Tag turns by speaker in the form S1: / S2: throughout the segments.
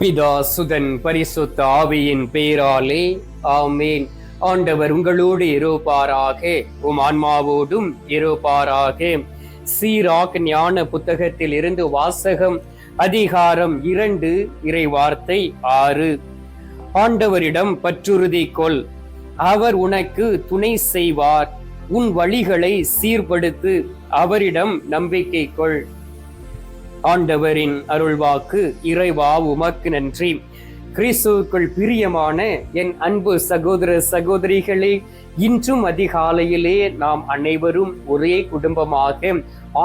S1: பிதா சுதன் பரிசுத்த ஆவியின் பேராலே ஆமேன். ஆண்டவர் உங்களோடு இருப்பாராக உம் ஆன்மாவோடும் இருப்பாராக. சீராக் ஞான புத்தகத்தில் இருந்து வாசகம் அதிகாரம் இரண்டு இறை வார்த்தை ஆறு. ஆண்டவரிடம் பற்றுறுதி கொள். அவர் உனக்கு துணை செய்வார். உன் வழிகளை சீர்படுத்து அவரிடம் நம்பிக்கை கொள். ஆண்டவரின் அருள்வாக்கு இறைவா உமக்கு நன்றி. கிறிஸ்துவுக்குள் பிரியமான என் அன்பு சகோதர சகோதரிகளே இன்றும் அதிகாலையிலே நாம் அனைவரும் ஒரே குடும்பமாக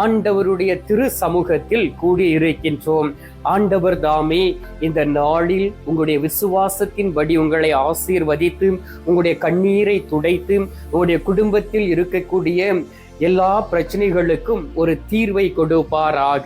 S1: ஆண்டவருடைய திரு சமூகத்தில் கூடியிருக்கின்றோம். ஆண்டவர் தாமே இந்த நாளில் உங்களுடைய விசுவாசத்தின்படி உங்களை ஆசீர்வதித்து உங்களுடைய கண்ணீரை துடைத்து உங்களுடைய குடும்பத்தில் இருக்கக்கூடிய எல்லா பிரச்சனைகளுக்கும் ஒரு தீர்வை கொடுப்பாராக.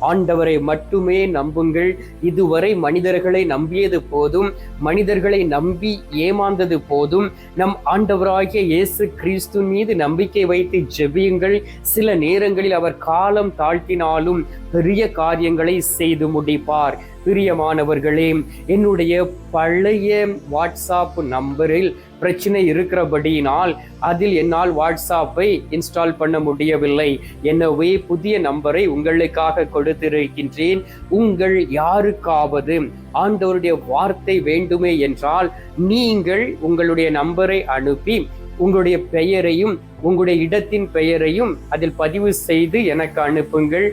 S1: ஆண்டவரை மட்டுமே நம்புங்கள். இதுவரை மனிதர்களை நம்பியது போதும். மனிதர்களை நம்பி ஏமாந்தது போதும். நம் ஆண்டவராகிய இயேசு கிறிஸ்து மீது நம்பிக்கை வைத்து ஜெபியுங்கள். சில நேரங்களில் அவர் காலம் தாழ்த்தினாலும் பெரிய காரியங்களை செய்து முடிப்பார். பிரியமானவர்களே என்னுடைய பழைய வாட்ஸ்அப் நம்பரில் பிரச்சனை இருக்கிறபடியினால் அதில் என்னால் வாட்ஸ்அப்பை இன்ஸ்டால் பண்ண முடியவில்லை. எனவே புதிய நம்பரை உங்களுக்காக கொடுத்திருக்கின்றேன். உங்கள் யாருக்காவது ஆண்டவருடைய வார்த்தை வேண்டுமே என்றால் நீங்கள் உங்களுடைய நம்பரை அனுப்பி உங்களுடைய பெயரையும் உங்களுடைய இடத்தின் பெயரையும் அதில் பதிவு செய்து எனக்கு அனுப்புங்கள்.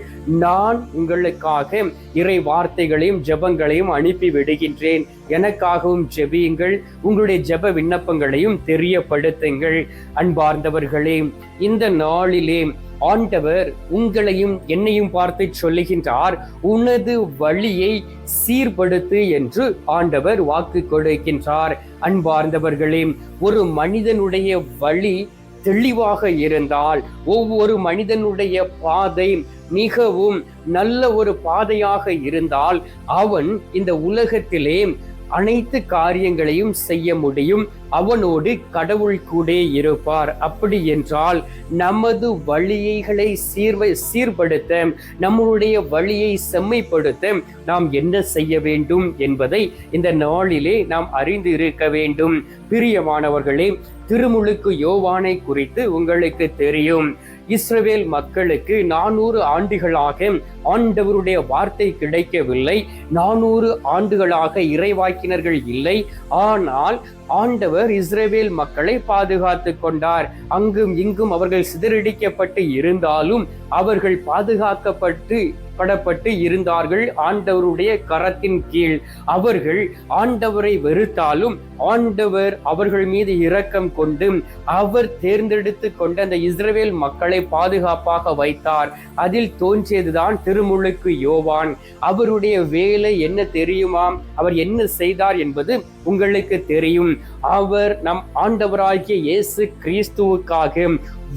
S1: நான் உங்களுக்காக இறை வார்த்தைகளையும் ஜெபங்களையும் அனுப்பி விடுகின்றேன். எனக்காகவும் ஜெபியுங்கள். உங்களுடைய ஜெப விண்ணப்பங்களையும் தெரியப்படுத்துங்கள். அன்பார்ந்தவர்களே இந்த நாளிலே ஆண்டவர் உங்களையும் என்னையும் பார்த்து சொல்லுகின்றார் உனது வழியை சீர்படுத்து என்று ஆண்டவர் வாக்கு கொடுக்கின்றார். அன்பார்ந்தவர்களே ஒரு மனிதனுடைய வழி தெளிவாக இருந்தால் ஒவ்வொரு மனிதனுடைய பாதை மிகவும் நல்ல ஒரு பாதையாக இருந்தால் அவன் இந்த உலகத்திலே அனைத்து காரியங்களையும் செய்ய முடியும். அவனோடு கடவுள் கூட இருப்பார். அப்படி என்றால் நமது வழியைகளை சீர்வை சீர்படுத்த நம்மளுடைய வழியை செம்மைப்படுத்த நாம் என்ன செய்ய வேண்டும் என்பதை இந்த நாளிலே நாம் அறிந்து இருக்க வேண்டும். பிரியமானவர்களே திருமுழுக்கு யோவானை குறித்து உங்களுக்கு தெரியும். இஸ்ரவேல் மக்களுக்கு நானூறு ஆண்டுகளாக ஆண்டவருடைய வார்த்தை கிடைக்கவில்லை. நானூறு ஆண்டுகளாக இறைவாக்கினர்கள் இல்லை. ஆனால் ஆண்டவர் இஸ்ரேவேல் மக்களை பாதுகாத்து கொண்டார். அங்கும் இங்கும் அவர்கள் சிதறடிக்கப்பட்டு இருந்தாலும் அவர்கள் பாதுகாக்கப்பட்டு படப்பட்டு இருந்தார்கள் ஆண்டவருடைய கரத்தின் கீழ். அவர்கள் ஆண்டவரை வெறுத்தாலும் ஆண்டவர் அவர்கள் மீது இரக்கம் கொண்டு அவர் தேர்ந்தெடுத்து கொண்ட அந்த இஸ்ரவேல் மக்களை பாதுகாப்பாக வைத்தார். அதில் தோன்றியதுதான் திருமுழுக்கு யோவான். அவருடைய வேலை என்ன தெரியுமா அவர் என்ன செய்தார் என்பது உங்களுக்கு தெரியும். அவர் நம் ஆண்டவராகிய இயேசு கிறிஸ்துவுக்காக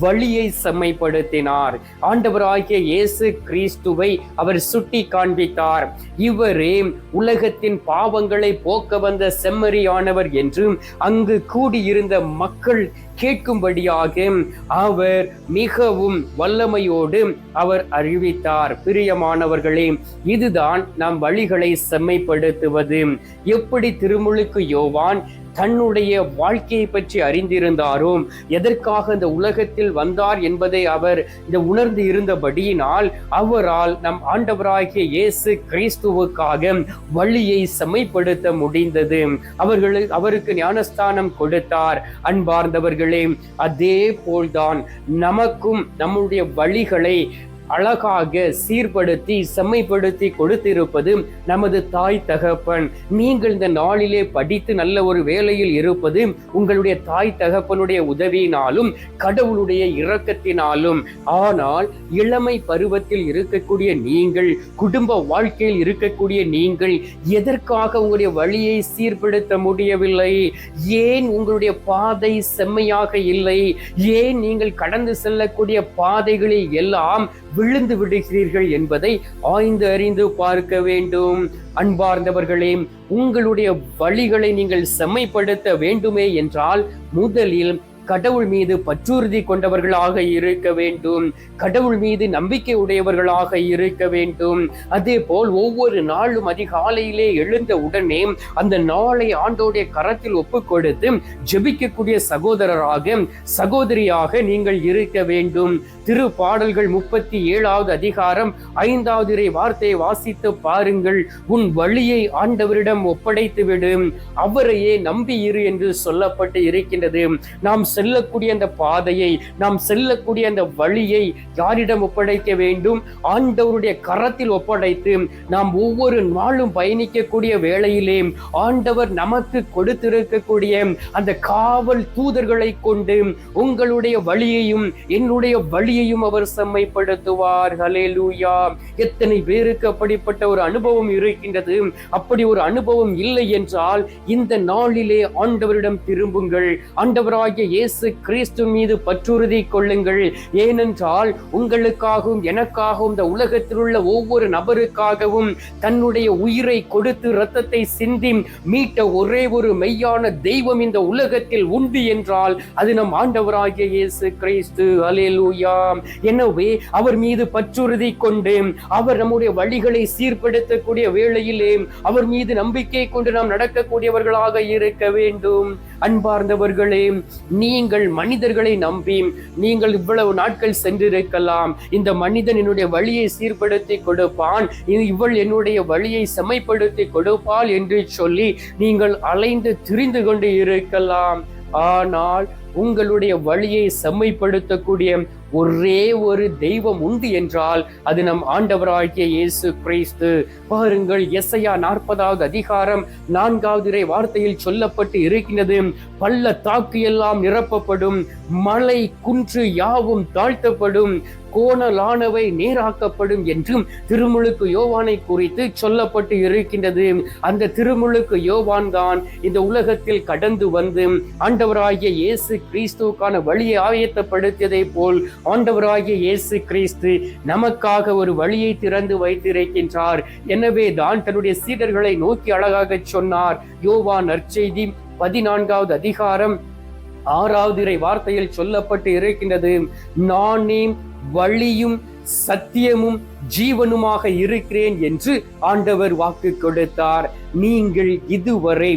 S1: வழியை செம்மைப்படுத்தினார். ஆண்டவராகிய இயேசு கிறிஸ்துவை அவர் சுட்டி காண்பித்தார். இவரே உலகத்தின் பாவங்களை போக்க வந்த செம்மறியானவர் என்றும் அங்கு கூடியிருந்த மக்கள் கேட்கும்படியாக அவர் மிகவும் வல்லமையோடு அவர் அறிவித்தார். பிரியமானவர்களே இதுதான் நம் வழிகளை செம்மைப்படுத்துவது. எப்படி திருமுழுக்கு யோவான் தன்னுடைய வாழ்க்கையை பற்றி அறிந்திருந்தாரோ எதற்காக இந்த உலகத்தில் வந்தார் என்பதை அவர் இந்த உணர்ந்து இருந்தபடியினால் அவரால் நம் ஆண்டவராகிய இயேசு கிறிஸ்துவுக்காக வழியை செம்மைப்படுத்த முடிந்தது. அவர்களுக்கு அவருக்கு ஞானஸ்தானம் கொடுத்தார். அன்பார்ந்தவர்களே அதே போல்தான் நமக்கும் நம்முடைய வழிகளை அழகாக சீர்படுத்தி செம்மைப்படுத்தி கொடுத்திருப்பது நமது தாய் தகப்பன். நீங்கள் இந்த நாளிலே படித்து நல்ல ஒரு வேலையில் இருப்பது உங்களுடைய தாய் தகப்பனுடைய உதவியினாலும் கடவுளுடைய இரக்கத்தினாலும். ஆனால் இளமை பருவத்தில் இருக்கக்கூடிய நீங்கள் குடும்ப வாழ்க்கையில் இருக்கக்கூடிய நீங்கள் எதற்காக உங்களுடைய வழியை சீர்படுத்த முடியவில்லை? ஏன் உங்களுடைய பாதை செம்மையாக இல்லை? ஏன் நீங்கள் கடந்து செல்லக்கூடிய பாதைகளில் எல்லாம் விழுந்து விடுகிறீர்கள் என்பதை ஆய்ந்து அறிந்து பார்க்க வேண்டும். அன்பார்ந்தவர்களே உங்களுடைய வழிகளை நீங்கள் செம்மைப்படுத்த வேண்டுமே என்றால் முதலில் கடவுள் மீது பற்றுறுதி கொண்டவர்களாக இருக்க வேண்டும். கடவுள் மீது நம்பிக்கை உடையவர்களாக இருக்க வேண்டும். அதே போல் ஒவ்வொரு நாளும் அதிகாலையிலே எழுந்த உடனே அந்த நாளை ஆண்டோடைய கரத்தில் ஒப்பு கொடுத்து ஜெபிக்கக்கூடிய சகோதரராக சகோதரியாக நீங்கள் இருக்க வேண்டும். திரு பாடல்கள் முப்பத்தி ஏழாவது அதிகாரம் ஐந்தாவது இறை வார்த்தையை வாசித்து பாருங்கள். உன் வழியை ஆண்டவரிடம் ஒப்படைத்து விடும் அவரையே நம்பி இரு என்று சொல்லப்பட்டு இருக்கின்றது. நாம் செல்லக்கூடிய அந்த பாதையை நாம் செல்லக்கூடிய அந்த வழியை யாரிடம் ஒப்படைக்க வேண்டும்? ஆண்டவருடைய கரத்தில் ஒப்படைத்து நாம் ஒவ்வொரு நாளும் பயணிக்கக்கூடிய வேளையிலே ஆண்டவர் நமக்கு கொடுத்திருக்கக்கூடிய அந்த காவல் தூதர்களை கொண்டு உங்களுடைய வழியையும் என்னுடைய வழியையும் அவர் செம்மைப்படுத்துவார். ஹலேலூயா எத்தனை பேருக்கு அப்படிப்பட்ட ஒரு அனுபவம் இருக்கின்றது? அப்படி ஒரு அனுபவம் இல்லை என்றால் இந்த நாளிலே ஆண்டவரிடம் திரும்புங்கள். ஆண்டவராகிய இயேசு கிறிஸ்து மீது பற்றுறுதி கொள்ளுங்கள். ஏனென்றால் உங்களுக்காகவும் எனக்காகவும் இந்த உலகத்தில் உள்ள ஒவ்வொரு நபருக்காகவும் தன்னுடைய உயிரை கொடுத்து இரத்தத்தை சிந்தி மீட்ட ஒரே ஒரு மெய்யான தெய்வம் இந்த உலகத்தில் உண்டு என்றால் அது நம் ஆண்டவராகிய இயேசு கிறிஸ்து. அலேலூயா எனவே அவர் மீது பற்றுறுதி கொண்டு அவர் நம்முடைய வழிகளை சீர்படுத்தக்கூடிய வேளையிலே அவர் மீது நம்பிக்கை கொண்டு நாம் நடக்கக்கூடியவர்களாக இருக்க வேண்டும். அன்பார்ந்தவர்களே நீங்கள் மனிதர்களை நம்பி நீங்கள் இவ்வளவு நாட்கள் சென்றிருக்கலாம். இந்த மனிதன் என்னுடைய வழியை சீர்படுத்தி கொடுப்பான். இவள் என்னுடைய வழியை செமைப்படுத்தி கொடுப்பாள் என்று சொல்லி நீங்கள் அலைந்து திரிந்து கொண்டு இருக்கலாம். ஆனால் உங்களுடைய வழியை செம்மைப்படுத்தக்கூடிய ஒரே ஒரு தெய்வம் உண்டு என்றால் அது நம் ஆண்டவராகிய இயேசு கிறிஸ்து. பாருங்கள் எஸ்ஐயா நாற்பதாவது அதிகாரம் நான்காவது இறை வார்த்தையில் சொல்லப்பட்டு இருக்கின்றது. பள்ளத்தாக்கு எல்லாம் நிரப்பப்படும் மலை குன்று யாவும் தாழ்த்தப்படும் கோணலானவை நேராக்கப்படும் என்றும் திருமுழுக்கு யோவானை குறித்து சொல்லப்பட்டு இருக்கின்றது. அந்த திருமுழுக்கு யோவான் தான் இந்த உலகத்தில் கடந்து வந்து ஆண்டவராகிய இயேசு கிறிஸ்துவுக்கான வழியை ஆயத்தப்படுத்தியதை போல் ஆண்டவராகிய இயேசு கிறிஸ்து நமக்காக ஒரு வழியை திறந்து வைத்திருக்கின்றார். எனவே தான் தன்னுடைய சீடர்களை நோக்கி அழகாக சொன்னார். யோவான் நற்செய்தி பதினான்காவது அதிகாரம் ஆறாவது இறை வார்த்தையில் சொல்லப்பட்டு இருக்கின்றது. நானே வழியும் சத்தியமும் ஜீவனுமாக இருக்கிறேன் என்று ஆண்டவர் வாக்கு கொடுத்தார். நீங்கள் இதுவரை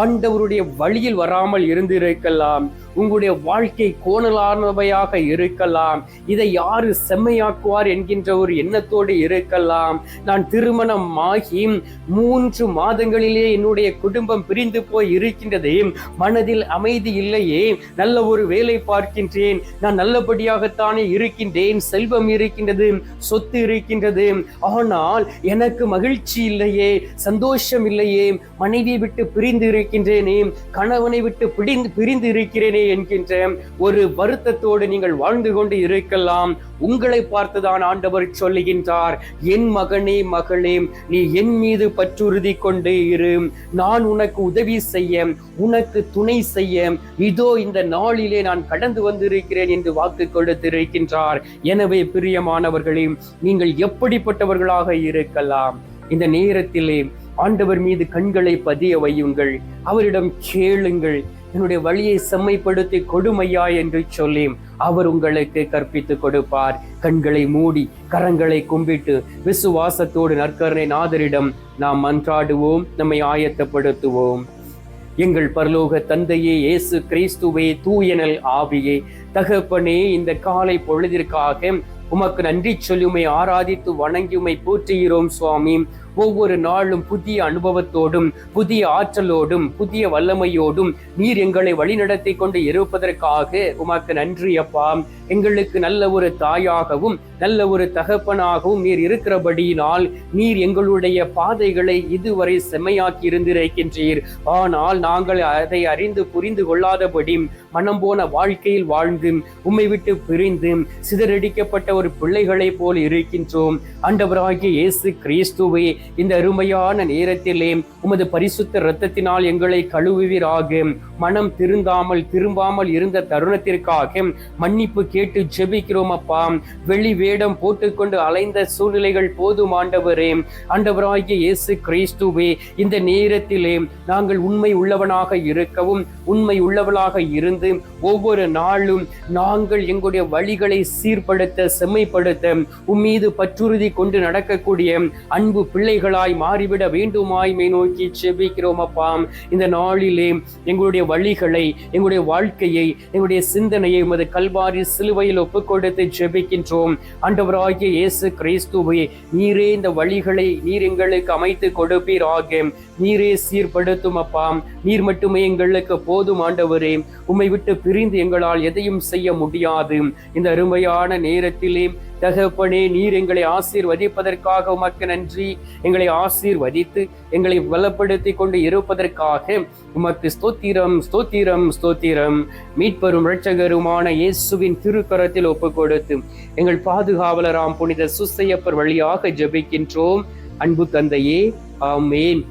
S1: ஆண்டவருடைய வழியில் வராமல் இருந்திருக்கலாம். உங்களுடைய வாழ்க்கை கோணலானவையாக இருக்கலாம். இதை யாரு செம்மையாக்குவார் என்கின்ற ஒரு எண்ணத்தோடு இருக்கலாம். நான் திருமணம் ஆகி மூன்று மாதங்களிலே என்னுடைய குடும்பம் பிரிந்து போய் இருக்கின்றதே. மனதில் அமைதி இல்லையே. நல்ல ஒரு வேலை பார்க்கின்றேன். நான் நல்லபடியாகத்தானே இருக்கின்றேன். செல்வம் இருக்கின்றது. சொத்து இருக்கின்றது. ஆனால் எனக்கு மகிழ்ச்சி இல்லையே. சந்தோஷம் இல்லையே. மனைவியை விட்டு பிரிந்து இருக்கின்றேனே. கணவனை விட்டு பிடிந்து பிரிந்து இருக்கிறேனே. என்கின்ற ஒரு வருத்தத்தோடு நீங்கள் வாழ்ந்து கொண்டு இருக்கலாம். உங்களை பார்த்துதான் ஆண்டவர் சொல்லுகின்றார் என் மகனே மகளே நீ என் மீது பற்றுறுதி கொண்டு இரு. நான் உனக்கு உதவி செய்ய உனக்கு துணை செய்ய. இதோ இந்த நாளிலே நான் கடந்து வந்திருக்கிறேன் என்று வாக்கு கொடுத்திருக்கின்றார். எனவே பிரியமானவர்களே நீங்கள் எப்படிப்பட்டவர்களாக இருக்கலாம்? இந்த நேரத்திலே ஆண்டவர் மீது கண்களை பதிய வையுங்கள். அவரிடம் கேளுங்கள். என்னுடைய வழியை செம்மைப்படுத்தி கொடுமையா என்று சொல்லி அவர் உங்களுக்கு கற்பித்து கொடுப்பார். கண்களை மூடி கரங்களை கும்பிட்டு விசுவாசத்தோடு நற்கரணை நாதரிடம் நாம் மன்றாடுவோம் நம்மை ஆயத்தப்படுத்துவோம். எங்கள் பரலோக தந்தையே இயேசு கிறிஸ்துவே தூயனல் ஆவியே. தகப்பனே இந்த காலை பொழுதிற்காக உமக்கு நன்றி சொல்லுமை ஆராதித்து வணங்கியுமை போற்றுகிறோம் சுவாமி. ஒவ்வொரு நாளும் புதிய அனுபவத்தோடும் புதிய ஆற்றலோடும் புதிய வல்லமையோடும் நீர் எங்களை வழிநடத்தி கொண்டு இருப்பதற்காக உமக்கு நன்றி அப்பா. எங்களுக்கு நல்ல ஒரு தாயாகவும் நல்ல ஒரு தகப்பனாகவும் நீர் இருக்கிறபடியினால் நீர் எங்களுடைய பாதைகளை இதுவரை செம்மையாக்கி இருந்திருக்கின்றீர். ஆனால் நாங்கள் அதை அறிந்து புரிந்து கொள்ளாதபடி மனம் போன வாழ்க்கையில் வாழ்ந்து உம்மை விட்டு பிரிந்து சிதறடிக்கப்பட்ட ஒரு பிள்ளைகளைப் போல் இருக்கின்றோம். ஆண்டவராகிய இயேசு கிறிஸ்துவே இந்த அருமையான நேரத்திலே உமது பரிசுத்த இரத்தத்தினால் எங்களை கழுவுவீராக. மனம் திருந்தாமல் திரும்பாமல் இருந்த தருணத்திற்காக மன்னிப்பு கேட்டு ஜெபிக்கிறோம் அப்பா. வெளி வேடம் போட்டுக்கொண்டு அலைந்த சூழ்நிலைகள் போதும் ஆண்டவரே. ஆண்டவராகிய இயேசு கிறிஸ்துவே இந்த நேரத்திலே நாங்கள் உண்மை உள்ளவனாக இருக்கவும் உண்மை உள்ளவளாக இருந்து ஒவ்வொரு நாளும் நாங்கள் எங்களுடைய வழிகளை சீர்படுத்த செம்மைப்படுத்த உம்மீது பற்றுறுதி கொண்டு நடக்கக்கூடிய அன்பு பிள்ளை பிள்ளைகளாய் மாறிவிட வேண்டுமாய் மே நோக்கி செபிக்கிறோம் அப்பா இந்த நாளிலே எங்களுடைய வழிகளை எங்களுடைய வாழ்க்கையை எங்களுடைய சிந்தனையை உமது கல்வாரி சிலுவையில் ஒப்புக் கொடுத்து ஜெபிக்கின்றோம் ஆண்டவராகிய இயேசு கிறிஸ்துவே நீரே இந்த வழிகளை நீர் எங்களுக்கு அமைத்து கொடுப்பீராக. நீரே சீர்படுத்தும் அப்பா நீர் மட்டுமே எங்களுக்கு போதும் ஆண்டவரே. உம்மை விட்டு பிரிந்து எங்களால் எதையும் செய்ய முடியாது. இந்த அருமையான நேரத்திலே தகப்பனே நீர் எங்களை ஆசீர்வதிப்பதற்காக உமக்கு நன்றி. எங்களை ஆசீர்வதித்து எங்களை வலப்படுத்தி கொண்டு இருப்பதற்காக உமக்கு ஸ்தோத்திரம் ஸ்தோத்திரம் ஸ்தோத்திரம். மீட்பெரும் இரட்சகருமான இயேசுவின் திருக்கரத்தில் ஒப்பு கொடுத்து எங்கள் பாதுகாவலராம் புனித சுசையப்பர் வழியாக ஜபிக்கின்றோம். அன்பு தந்தையே ஆமேன்.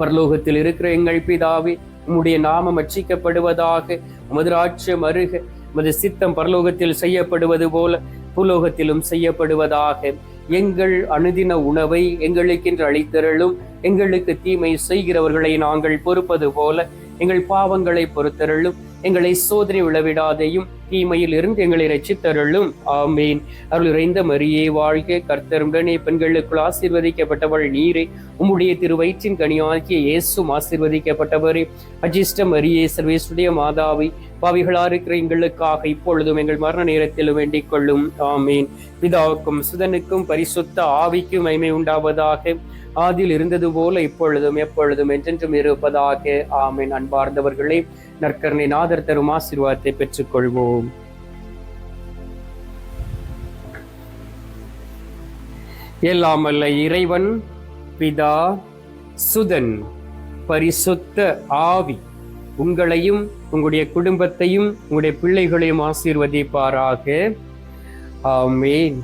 S1: பரலோகத்தில் இருக்கிற எங்கள் பிதாவே உம்முடைய நாமம் அச்சிக்கப்படுவதாக உமது ராட்சியம் அருக உமது சித்தம் பரலோகத்தில் செய்யப்படுவது போல பூலோகத்திலும் செய்யப்படுவதாக. எங்கள் அனுதின உணவை எங்களுக்கென்று அளித்தருளும். எங்களுக்கு தீமை செய்கிறவர்களை நாங்கள் பொறுப்பது போல எங்கள் பாவங்களை பொறுத்தருளும் எங்களை சோதனை விழவிடாதையும் தீமையில் இருந்து எங்களை ரச்சித்தருளும் ஆமேன். அருள் இறைந்த மரியே வாழ்க கர்த்தருடனே பெண்களுக்குள் ஆசீர்வதிக்கப்பட்டவள் நீரே. உம்முடைய திருவயிற்றின் கனியாகிய இயேசும் ஆசீர்வதிக்கப்பட்டவரே. அஜிஷ்ட மரியே சர்வேசுடைய மாதாவை பாவிகளா இருக்கிற எங்களுக்காக இப்பொழுதும் எங்கள் மரண நேரத்திலும் வேண்டிக் கொள்ளும். ஆமீன். பிதாவுக்கும் சுதனுக்கும் பரிசுத்த ஆவிக்கும் மைமை உண்டாவதாக. ஆதியில் இருந்தது போல இப்பொழுதும் எப்பொழுதும் என்றென்றும் இருப்பதாக. ஆமீன். அன்பார்ந்தவர்களே நற்கரணை நாதர் தரும் ஆசீர்வாதத்தை பெற்றுக்கொள்வோம். எல்லாம் அல்ல இறைவன் பிதா சுதன் பரிசுத்த ஆவி உங்களையும் உங்களுடைய குடும்பத்தையும் உங்களுடைய பிள்ளைகளையும் ஆசீர்வதிப்பாராக. ஆமேன்.